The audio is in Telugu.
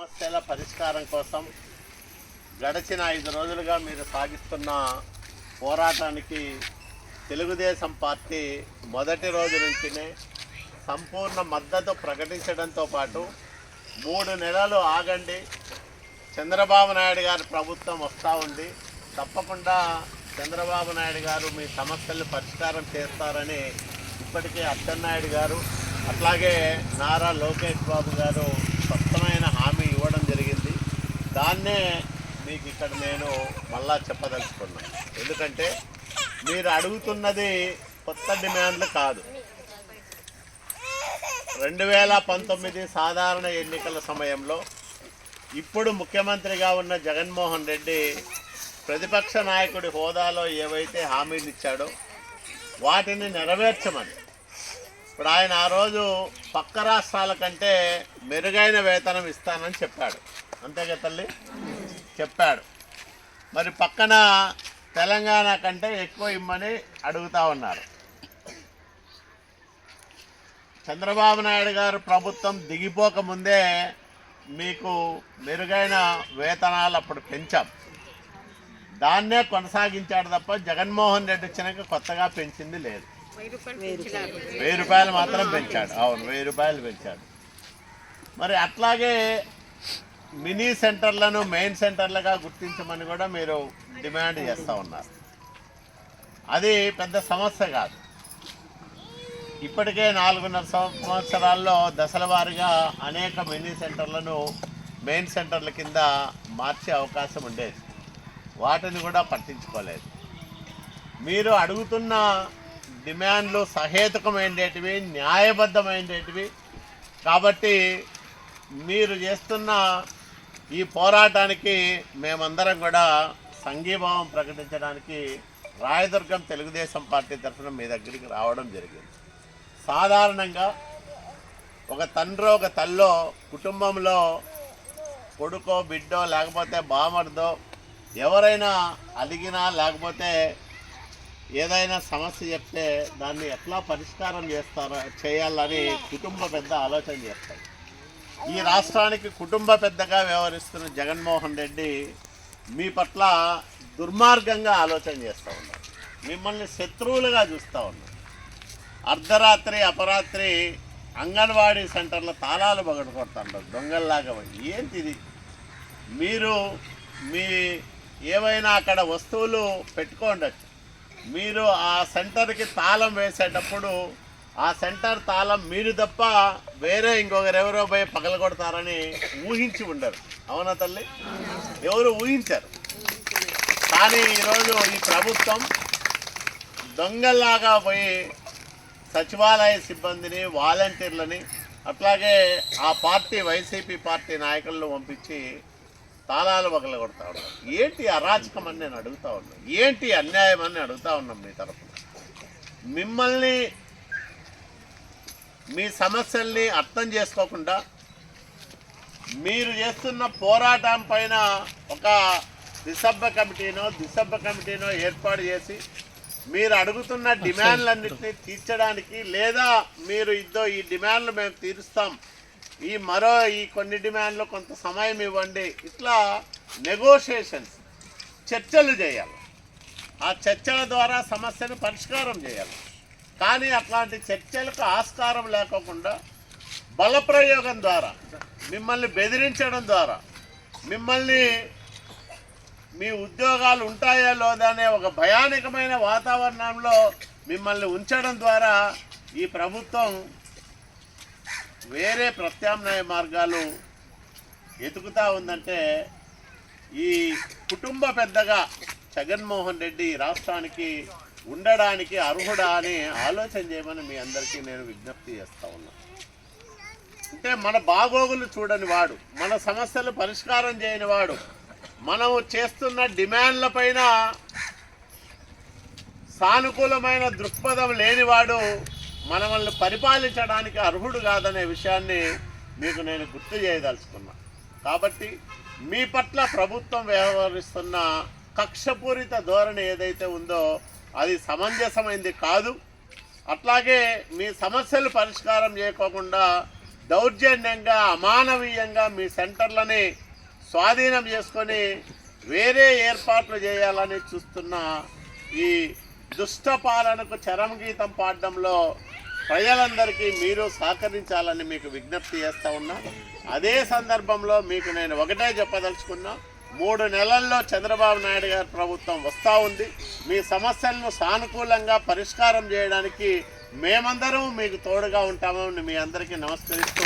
సమస్యల పరిష్కారం కోసం గడిచిన ఐదు రోజులుగా మీరు సాగిస్తున్న పోరాటానికి తెలుగుదేశం పార్టీ మొదటి రోజు నుంచినే సంపూర్ణ మద్దతు ప్రకటించడంతో పాటు మూడు నెలలు ఆగండి. చంద్రబాబు నాయుడు గారి ప్రభుత్వం వస్తూ ఉంది. తప్పకుండా చంద్రబాబు నాయుడు గారు మీ సమస్యలు పరిష్కారం చేస్తారని ఇప్పటికే అచ్చెన్నాయుడు గారు అట్లాగే నారా లోకేష్ బాబు గారు స్పష్టమైన హామీ ఇవ్వడం జరిగింది. దాన్నే మీకు ఇక్కడ నేను మళ్ళా చెప్పదలుచుకున్నాను ఎందుకంటే మీరు అడుగుతున్నది కొత్త డిమాండ్లు కాదు. రెండు వేల పంతొమ్మిది సాధారణ ఎన్నికల సమయంలో ఇప్పుడు ముఖ్యమంత్రిగా ఉన్న జగన్మోహన్ రెడ్డి ప్రతిపక్ష నాయకుడి హోదాలో ఏవైతే హామీలు ఇచ్చాడో వాటిని నెరవేర్చమని ఇప్పుడు ఆయన ఆ రోజు పక్క రాష్ట్రాల కంటే మెరుగైన వేతనం ఇస్తానని చెప్పాడు. అంతేగా తల్లి? చెప్పాడు. మరి పక్కన తెలంగాణ కంటే ఎక్కువ ఇమ్మని అడుగుతా ఉన్నారు. చంద్రబాబు నాయుడు గారు ప్రభుత్వం దిగిపోకముందే మీకు మెరుగైన వేతనాలు అప్పుడు పెంచాం. దాన్నే కొనసాగించాడు తప్ప జగన్మోహన్ రెడ్డి వచ్చినాక కొత్తగా పెంచింది లేదు. వెయ్యి రూపాయలు మాత్రం పెంచాడు. అవును వెయ్యి రూపాయలు పెంచాడు. మరి అట్లాగే మినీ సెంటర్లను మెయిన్ సెంటర్లుగా గుర్తించమని కూడా మీరు డిమాండ్ చేస్తూ ఉన్నారు. అది పెద్ద సమస్య కాదు. ఇప్పటికే నాలుగున్నర సంవత్సరాల్లో దశల వారీగా అనేక మినీ సెంటర్లను మెయిన్ సెంటర్ల కింద మార్చే అవకాశం ఉండేది. వాటిని కూడా పట్టించుకోలేదు. మీరు అడుగుతున్న డిమాండ్లు సహేతుకమైనటివి న్యాయబద్ధమైనటివి కాబట్టి మీరు చేస్తున్న ఈ పోరాటానికి మేమందరం కూడా సంఘీభావం ప్రకటించడానికి రాయదుర్గం తెలుగుదేశం పార్టీ తరఫున మీ దగ్గరికి రావడం జరిగింది. సాధారణంగా ఒక తండ్రి ఒక తల్లో కుటుంబంలో కొడుకో బిడ్డో లేకపోతే బామర్దో ఎవరైనా అలిగినా లేకపోతే ఏదైనా సమస్య చెప్తే దాన్ని ఎట్లా పరిష్కారం చేస్తారో చేయాలని కుటుంబ పెద్ద ఆలోచన చేస్తారు ఈ రాష్ట్రానికి కుటుంబ పెద్దగా వ్యవహరిస్తున్న జగన్మోహన్ రెడ్డి మీ పట్ల దుర్మార్గంగా ఆలోచన చేస్తూ ఉన్నారు. మిమ్మల్ని శత్రువులుగా చూస్తూ ఉన్నారు. అర్ధరాత్రి అపరాత్రి అంగన్వాడీ సెంటర్ల తాళాలు పగడగొడతారు దొంగల్లాగా ఏంటిది? మీరు మీ ఏవైనా అక్కడ వస్తువులు పెట్టుకోండొచ్చు. మీరు ఆ సెంటర్కి తాళం వేసేటప్పుడు ఆ సెంటర్ తాళం మీరు తప్ప వేరే ఇంకొకరెవరో పోయి పగలగొడతారని ఊహించి ఉండరు. అవునా తల్లి? ఎవరు ఊహించారు. కానీ ఈరోజు ఈ ప్రభుత్వం దొంగల్లాగా పోయి సచివాలయ సిబ్బందిని వాలంటీర్లని అట్లాగే ఆ పార్టీ వైసీపీ పార్టీ నాయకులను పంపించి తాళాలు పగల కొడతా ఉన్నారు ఏంటి అరాచకం అని నేను అడుగుతా ఉన్నాను ఏంటి అన్యాయం అని అడుగుతా ఉన్నాం మీ తరఫున మిమ్మల్ని మీ సమస్యల్ని అర్థం చేసుకోకుండా మీరు చేస్తున్న పోరాటం పైన ఒక దిసభ్య కమిటీనో దిసభ్య కమిటీనో ఏర్పాటు చేసి మీరు అడుగుతున్న డిమాండ్లన్నింటినీ తీర్చడానికి లేదా మీరు ఇద్దో ఈ డిమాండ్లు మేము తీరుస్తాం ఈ మరో ఈ కొన్ని డిమాండ్లు కొంత సమయం ఇవ్వండి. ఇట్లా నెగోషియేషన్స్ చర్చలు చేయాలి. ఆ చర్చల ద్వారా సమస్యను పరిష్కారం చేయాలి. కానీ అట్లాంటి చర్చలకు ఆస్కారం లేకోకుండా బలప్రయోగం ద్వారా మిమ్మల్ని బెదిరించడం ద్వారా మిమ్మల్ని మీ ఉద్యోగాలు ఉంటాయో లేదో అనే ఒక భయానకమైన వాతావరణంలో మిమ్మల్ని ఉంచడం ద్వారా ఈ ప్రభుత్వం వేరే ప్రత్యామ్నాయ మార్గాలు ఎతుకుతా ఉందంటే ఈ కుటుంబ పెద్దగా జగన్మోహన్ రెడ్డి రాష్ట్రానికి ఉండడానికి అర్హుడా అని ఆలోచన చేయమని మీ అందరికీ నేను విజ్ఞప్తి చేస్తూ ఉన్నా. అంటే మన బాగోగులు చూడని వాడు మన సమస్యలు పరిష్కారం చేయని వాడు మనం చేస్తున్న డిమాండ్ల పైన సానుకూలమైన దృక్పథం లేనివాడు మనల్ని పరిపాలించడానికి అర్హుడు కాదనే విషయాన్ని మీకు నేను గుర్తు చేయదలుచుకున్నా. కాబట్టి మీ పట్ల ప్రభుత్వం వ్యవహరిస్తున్న కక్షపూరిత ధోరణి ఏదైతే ఉందో అది సమంజసమైంది కాదు. అట్లాగే మీ సమస్యలు పరిష్కారం చేయకోకుండా దౌర్జన్యంగా అమానవీయంగా మీ సెంటర్లని స్వాధీనం చేసుకొని వేరే ఏర్పాట్లు చేయాలని చూస్తున్న ఈ దుష్ట పాలనకు చరమగీతం పాడడంలో ప్రజలందరికీ మీరు సహకరించాలని మీకు విజ్ఞప్తి చేస్తూ ఉన్నా. అదే సందర్భంలో మీకు నేను ఒకటే చెప్పదలుచుకున్నా. మూడు నెలల్లో చంద్రబాబు నాయుడు గారి ప్రభుత్వం వస్తూ ఉంది. మీ సమస్యలను సానుకూలంగా పరిష్కారం చేయడానికి మేమందరం మీకు తోడుగా ఉంటామని మీ అందరికీ నమస్కరిస్తూ